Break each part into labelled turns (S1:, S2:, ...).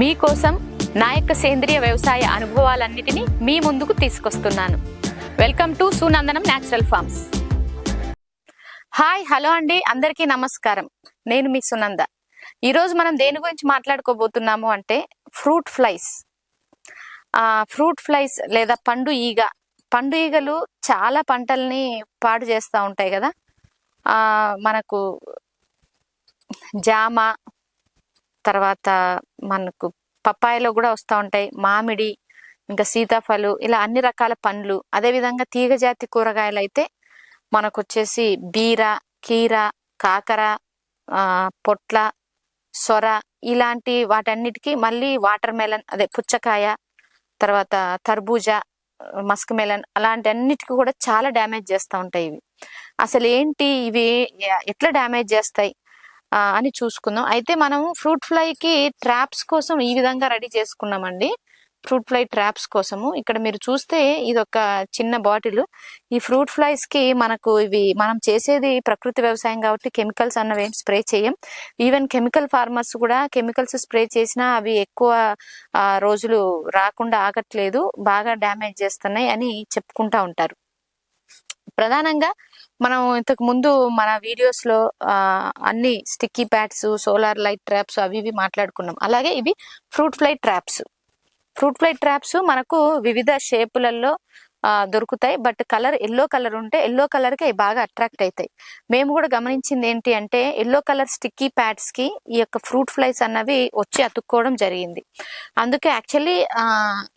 S1: మీకోసం నా యొక్క సేంద్రియ వ్యవసాయ అనుభవాలన్నిటినీ మీ ముందుకు తీసుకొస్తున్నాను. Welcome to Sunandanam natural farms. Hi hello అండి. అందరికీ నమస్కారం. నేను మీ సునంద. ఈరోజు మనం దేని గురించి మాట్లాడుకోబోతున్నాము అంటే ఫ్రూట్ ఫ్లైస్. ఫ్రూట్ ఫ్లైస్ లేదా పండు ఈగ. పండు ఈగలు చాలా పంటల్ని పాడు చేస్తూ ఉంటాయి కదా. మనకు జామ తర్వాత మనకు పప్పాయలో కూడా వస్తూ ఉంటాయి. మామిడి ఇంకా సీతాఫలు ఇలా అన్ని రకాల పండ్లు. అదేవిధంగా తీగజాతి కూరగాయలు అయితే మనకు వచ్చేసి బీర కీర కాకర పొట్ల సొర ఇలాంటి వాటన్నిటికీ మళ్ళీ వాటర్ మెలన్ అదే పుచ్చకాయ తర్వాత తర్బూజా మస్క్ మెలన్ అలాంటి అన్నిటికీ కూడా చాలా డ్యామేజ్ చేస్తూ ఉంటాయి ఇవి. అసలు ఏంటి ఇవి ఎట్లా డ్యామేజ్ చేస్తాయి? అని చూసుకుందాం. అయితే మనం ఫ్రూట్ ఫ్లైకి ట్రాప్స్ కోసం ఈ విధంగా రెడీ చేసుకున్నామండి. ఫ్రూట్ ఫ్లై ట్రాప్స్ కోసము. ఇక్కడ మీరు చూస్తే ఇది ఒక చిన్న బాటిల్. ఈ ఫ్రూట్ ఫ్లైస్కి మనకు ఇవి మనం చేసేది ప్రకృతి వ్యవసాయం కాబట్టి కెమికల్స్ అన్నవి ఏం స్ప్రే చేయం. ఈవెన్ కెమికల్ ఫార్మర్స్ కూడా కెమికల్స్ స్ప్రే చేసినా అవి ఎక్కువ రోజులు రాకుండా ఆగట్లేదు. బాగా డ్యామేజ్ చేస్తున్నాయి అని చెప్పుకుంటా ఉంటారు. ప్రధానంగా మనం ఇంతకు ముందు మన వీడియోస్లో ఆ, అన్ని sticky pads solar light traps అవి ఇవి మాట్లాడుకున్నాం. అలాగే ఇవి fruit fly traps. Fruit fly traps మనకు వివిధ షేపులలో దొరుకుతాయి. బట్ కలర్ ఎల్లో కలర్ ఉంటే ఎల్లో కలర్కి అవి బాగా అట్రాక్ట్ అవుతాయి మేము కూడా గమనించింది ఏంటి అంటే ఎల్లో కలర్ స్టిక్కీ ప్యాడ్స్కి ఈ యొక్క ఫ్రూట్ ఫ్లైస్ అన్నవి వచ్చి అతుక్కోవడం జరిగింది. అందుకే యాక్చువల్లీ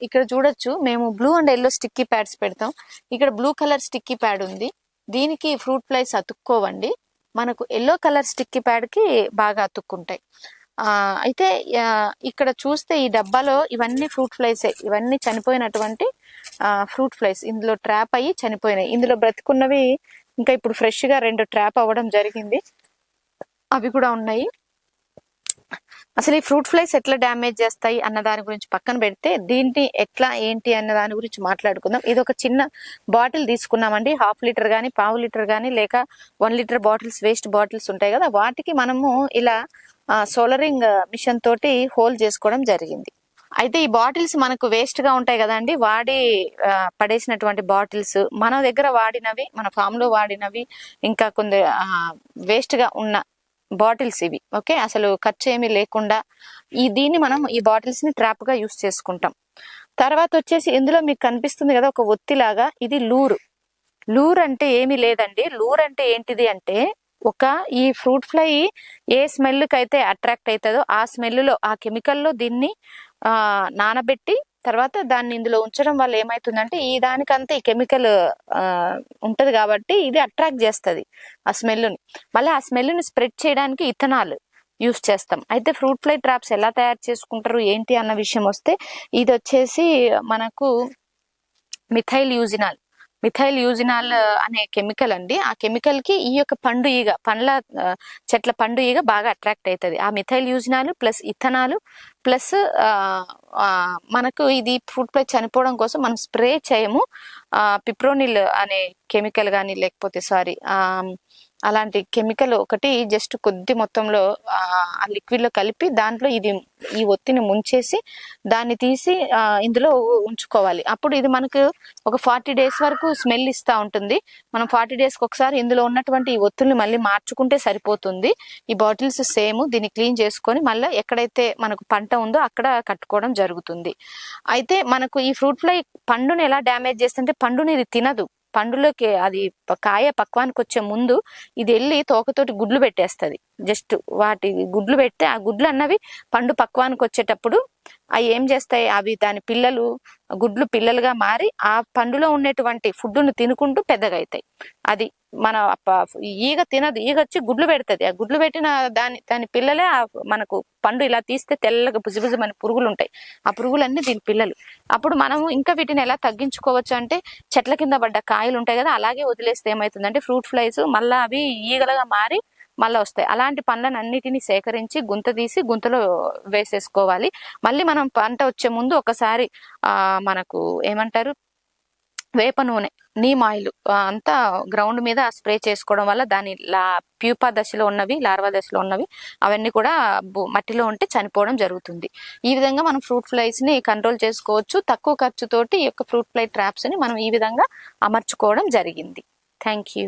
S1: ఇక్కడ చూడొచ్చు మేము blue and yellow sticky pads పెడతాం. ఇక్కడ బ్లూ కలర్ స్టిక్కీ ప్యాడ్ ఉంది. దీనికి ఫ్రూట్ ఫ్లైస్ అతుక్కోవండి. మనకు ఎల్లో కలర్ స్టిక్కి ప్యాడ్కి బాగా అతుక్కుంటాయి. అయితే ఇక్కడ చూస్తే ఈ డబ్బాలో ఇవన్నీ ఫ్రూట్ ఫ్లైస్. ఇవన్నీ చనిపోయినటువంటి ఫ్రూట్ ఫ్లైస్. ఇందులో ట్రాప్ అయ్యి చనిపోయినాయి. ఇందులో బ్రతుకున్నవి ఇంకా ఇప్పుడు ఫ్రెష్గా రెండు ట్రాప్ అవ్వడం జరిగింది. అవి కూడా ఉన్నాయి. అసలు ఈ ఫ్రూట్ ఫ్లైస్ ఎట్లా డ్యామేజ్ చేస్తాయి అన్న దాని గురించి పక్కన పెడితే దీన్ని ఎట్లా ఏంటి అన్న దాని గురించి మాట్లాడుకుందాం. ఇది ఒక చిన్న బాటిల్ తీసుకున్నామండి. హాఫ్ లీటర్ కానీ పావు లీటర్ కానీ లేక one litre bottles waste bottles ఉంటాయి కదా. వాటికి మనము ఇలా సోలరింగ్ మిషన్ తోటి హోల్ చేసుకోవడం జరిగింది. అయితే ఈ బాటిల్స్ మనకు వేస్ట్గా ఉంటాయి కదండి. వాడి పడేసినటువంటి బాటిల్స్ మన దగ్గర వాడినవి మన ఫామ్లో వాడినవి ఇంకా కొన్ని వేస్ట్గా ఉన్న బాటిల్స్ ఇవి ఓకే? అసలు ఖర్చు ఏమీ లేకుండా ఈ దీన్ని మనం ఈ బాటిల్స్ని ట్రాప్గా యూస్ చేసుకుంటాం. తర్వాత వచ్చేసి ఇందులో మీకు కనిపిస్తుంది కదా ఒక ఒత్తిలాగా ఇది లూరు. లూర్ అంటే ఏమీ లేదండి. లూర్ అంటే ఏంటిది అంటే ఒక ఈ ఫ్రూట్ ఫ్లై ఏ స్మెల్కి అయితే అట్రాక్ట్ అవుతుందో ఆ స్మెల్లో ఆ కెమికల్లో దీన్ని ఆ నానబెట్టి తర్వాత దాన్ని ఇందులో ఉంచడం వల్ల ఏమైతుందంటే ఈ దానికంతా ఈ కెమికల్ ఉంటుంది కాబట్టి ఇది అట్రాక్ట్ చేస్తుంది ఆ స్మెల్ని మళ్ళీ ఆ స్మెల్ని స్ప్రెడ్ చేయడానికి ఇథనాల్ యూస్ చేస్తాం. అయితే ఫ్రూట్ ఫ్లై ట్రాప్స్ ఎలా తయారు చేసుకుంటారు ఏంటి అన్న విషయం వస్తే ఇది వచ్చేసి మనకు మిథైల్ యూజినాల్. మిథైల్ యూజినాల్ అనే కెమికల్ అండి. ఆ కెమికల్కి ఈ యొక్క పండు ఈగ పండ్ల చెట్ల పండు ఈగ బాగా అట్రాక్ట్ అవుతుంది ఆ methyl eugenol plus ethanol plus మనకు ఇది ఫ్రూట్ ఫ్లై చనిపోవడం కోసం మనం స్ప్రే చేయము. పిప్రోనిల్ అనే కెమికల్ కానీ లేకపోతే సారీ అలాంటి కెమికల్ ఒకటి జస్ట్ కొద్ది మొత్తంలో ఆ లిక్విడ్లో కలిపి దాంట్లో ఇది ఈ ఒత్తిని ముంచేసి దాన్ని తీసి ఇందులో ఉంచుకోవాలి. అప్పుడు ఇది మనకు ఒక ఫార్టీ డేస్ వరకు స్మెల్ ఇస్తూ ఉంటుంది. మనం ఫార్టీ డేస్కి ఒకసారి ఇందులో ఉన్నటువంటి ఈ ఒత్తుల్ని మళ్ళీ మార్చుకుంటే సరిపోతుంది. ఈ బాటిల్స్ సేమ్ దీన్ని క్లీన్ చేసుకొని మళ్ళీ ఎక్కడైతే మనకు పంట ఉందో అక్కడ కట్టుకోవడం జరుగుతుంది. అయితే మనకు ఈ ఫ్రూట్ ఫ్లై పండుని ఎలా డ్యామేజ్ చేస్తుంటే పండుని ఇది తినదు. పండులోకి అది ప- కాయ పక్వానికి వచ్చే ముందు ఇది వెళ్ళి తోకతోటి గుడ్లు పెట్టేస్తది. జస్ట్ వాటి గుడ్లు పెడితే ఆ గుడ్లు అన్నవి పండు పక్వానికి వచ్చేటప్పుడు అవి ఏం చేస్తాయి? అవి దాని పిల్లలు గుడ్లు పిల్లలుగా మారి ఆ పండులో ఉండేటువంటి ఫుడ్ను తినుకుంటూ పెద్దగా అవుతాయి అది మన ఈగ తినదు. ఈగ వచ్చి గుడ్లు పెడుతుంది. ఆ గుడ్లు పెట్టిన దాని దాని పిల్లలే ఆ మనకు పండు ఇలా తీస్తే తెల్లగా బుజుబుజుమని పురుగులు ఉంటాయి ఆ పురుగులన్నీ దీని పిల్లలు. అప్పుడు మనము ఇంకా వీటిని ఎలా తగ్గించుకోవచ్చు అంటే చెట్ల కింద పడ్డ కాయలు ఉంటాయి కదా అలాగే వదిలేస్తే ఏమవుతుందంటే ఫ్రూట్ ఫ్లైస్ మళ్ళీ అవి ఈగలుగా మారి మళ్ళీ వస్తాయి. అలాంటి పండ్లను అన్నిటిని సేకరించి గుంత తీసి గుంతలో వేసేసుకోవాలి. మళ్ళీ మనం పంట వచ్చే ముందు ఒకసారి మనకు ఏమంటారు? వేప నూనె నీమ్ ఆయిల్ అంతా గ్రౌండ్ మీద స్ప్రే చేసుకోవడం వల్ల దాని లా ప్యూపా దశలో ఉన్నవి లార్వా దశలో ఉన్నవి అవన్నీ కూడా మట్టిలో ఉంటే చనిపోవడం జరుగుతుంది. ఈ విధంగా మనం ఫ్రూట్ ఫ్లైస్ని కంట్రోల్ చేసుకోవచ్చు. తక్కువ ఖర్చుతోటి ఈ యొక్క ఫ్రూట్ ఫ్లై ట్రాప్స్ని మనం ఈ విధంగా అమర్చుకోవడం జరిగింది. Thank you.